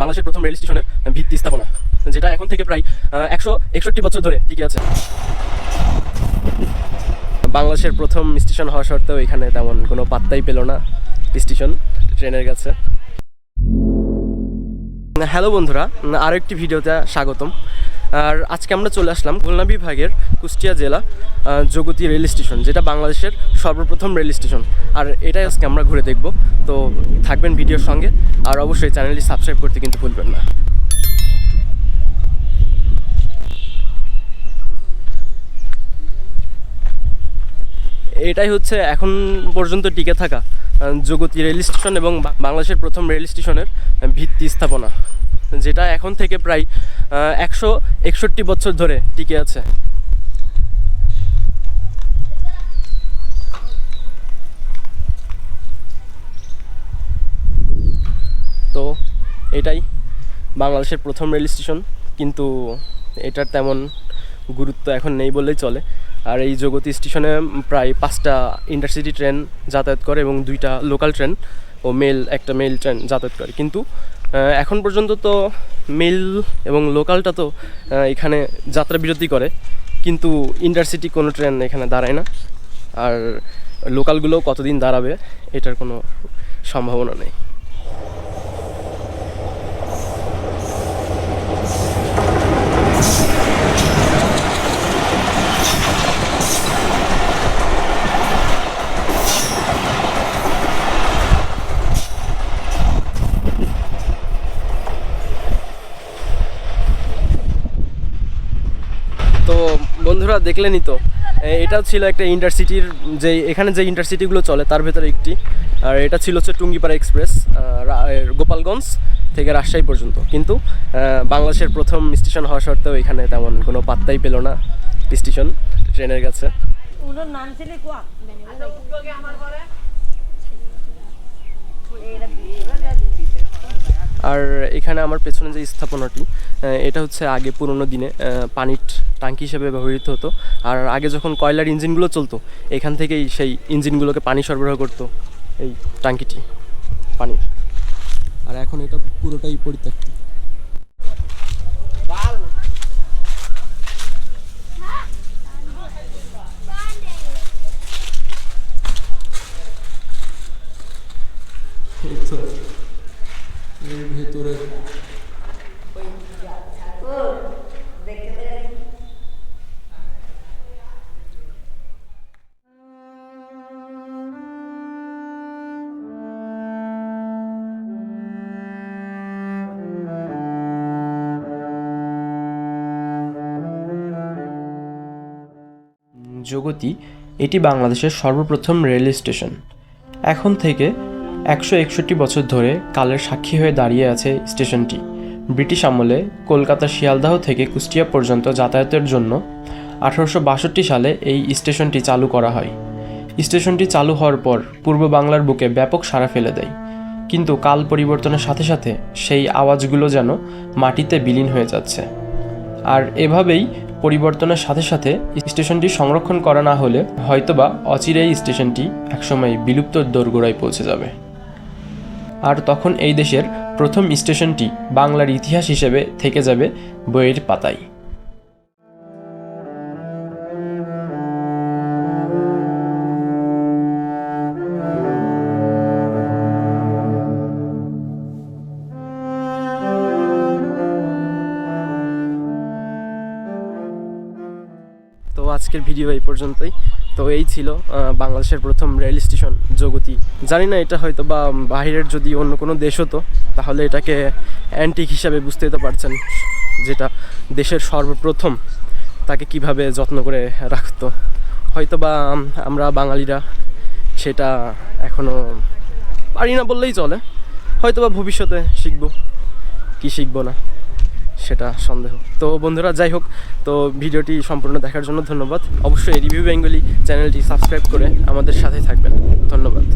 বাংলাদেশের প্রথম রেল স্টেশনের ভিত্তি স্থাপনা, যেটা এখন থেকে প্রায় একশো একষট্টি বছর ধরে টিকে আছে। বাংলাদেশের প্রথম স্টেশন হওয়া সত্ত্বেও এখানে তেমন কোনো পাত্তাই পেল না স্টেশন, ট্রেনের কাছে। হ্যালো বন্ধুরা আরও একটি ভিডিওতে স্বাগতম। আর আজকে আমরা চলে আসলাম খুলনা বিভাগের কুষ্টিয়া জেলা জগতী রেল স্টেশন, যেটা বাংলাদেশের সর্বপ্রথম রেল স্টেশন। আর এটাই আজকে আমরা ঘুরে দেখব। তো থাকবেন ভিডিওর সঙ্গে, আর অবশ্যই চ্যানেলটি সাবস্ক্রাইব করতে কিন্তু ভুলবেন না। এটাই হচ্ছে এখন পর্যন্ত টিকে থাকা জগতী রেল স্টেশন এবং বাংলাদেশের প্রথম রেল স্টেশনের ভিত্তি স্থাপনা। যেটা এখন থেকে প্রায় একশো একষট্টি বছর ধরে টিকে আছে। তো এটাই বাংলাদেশের প্রথম রেল স্টেশন, কিন্তু এটার তেমন গুরুত্ব এখন নেই বললেই চলে। আর এই জগতী স্টেশনে প্রায় পাঁচটা ইন্টারসিটি ট্রেন যাতায়াত করে এবং দুইটা লোকাল ট্রেন ও মেল একটা মেল ট্রেন যাতায়াত করে। কিন্তু এখন পর্যন্ত তো মেল এবং লোকালটা তো এখানে যাত্রা বিরতি করে, কিন্তু ইন্টারসিটি কোনো ট্রেন এখানে দাঁড়ায় না। আর লোকালগুলো কতদিন দাঁড়াবে, এটার কোনো সম্ভাবনা নেই। তো বন্ধুরা দেখলেনই তো এটাও ছিল একটা ইন্টারসিটির যে এখানে যে ইন্টারসিটিগুলো চলে তার ভেতরে একটি। আর এটা ছিল হচ্ছে টুঙ্গিপাড়া এক্সপ্রেস গোপালগঞ্জ থেকে রাজশাহী পর্যন্ত। কিন্তু বাংলাদেশের প্রথম স্টেশন হওয়া সত্ত্বেও এখানে তেমন কোনো পাত্তাই পেল না স্টেশন ট্রেনের কাছে। আর এখানে আমার পেছনে যে স্থাপনাটি এটা হচ্ছে আগে পুরোনো দিনে পানির ট্যাঙ্কি হিসেবে ব্যবহৃত হতো। আর আগে যখন কয়লার ইঞ্জিনগুলো চলতো, এখান থেকেই সেই ইঞ্জিনগুলোকে পানি সরবরাহ করতো এই ট্যাঙ্কিটি, পানির। আর এখন এটা পুরোটাই পরিত্যক্ত। জগতী, এটি বাংলাদেশের সর্বপ্রথম রেল স্টেশন। এখন থেকে একশো একষট্টি বছর ধরে কালের সাক্ষী হয়ে দাঁড়িয়ে আছে স্টেশনটি। ব্রিটিশ আমলে কলকাতা শিয়ালদাহ থেকে কুষ্টিয়া পর্যন্ত যাতায়াতের জন্য আঠারোশো বাষট্টি সালে এই স্টেশনটি চালু করা হয়। স্টেশনটি চালু হওয়ার পর পূর্ব বাংলার বুকে ব্যাপক সাড়া ফেলে দেয়। কিন্তু কাল পরিবর্তনের সাথে সাথে সেই আওয়াজগুলো যেন মাটিতে বিলীন হয়ে যাচ্ছে। আর এভাবেই পরিবর্তনের সাথে সাথে স্টেশনটি সংরক্ষণ করা না হলে হয়তোবা অচিরেই স্টেশনটি একসময় বিলুপ্ত দোরগোড়ায় পৌঁছে যাবে। আর তখন এই দেশের প্রথম স্টেশনটি বাংলার ইতিহাস হিসেবে থেকে যাবে বইয়ের পাতায়। তো আজকের ভিডিও এই পর্যন্তই। তো এই ছিল বাংলাদেশের প্রথম রেল স্টেশন, জগতী। জানি না এটা হয়তো বা বাইরের যদি অন্য কোনো দেশ হতো, তাহলে এটাকে অ্যান্টিক হিসাবে বুঝতে তো পারছেন যেটা দেশের সর্বপ্রথম তাকে কীভাবে যত্ন করে রাখতো। হয়তো বা আমরা বাঙালিরা সেটা এখনও পারি না বললেই চলে। হয়তো বা ভবিষ্যতে শিখব, কি শিখব না। সেটা সন্দেহ। তো বন্ধুরা, যাই হোক, তো ভিডিওটি সম্পূর্ণ দেখার জন্য ধন্যবাদ। অবশ্যই রিভিউ বেঙ্গলি চ্যানেলটি সাবস্ক্রাইব করে আমাদের সাথে থাকবেন। ধন্যবাদ।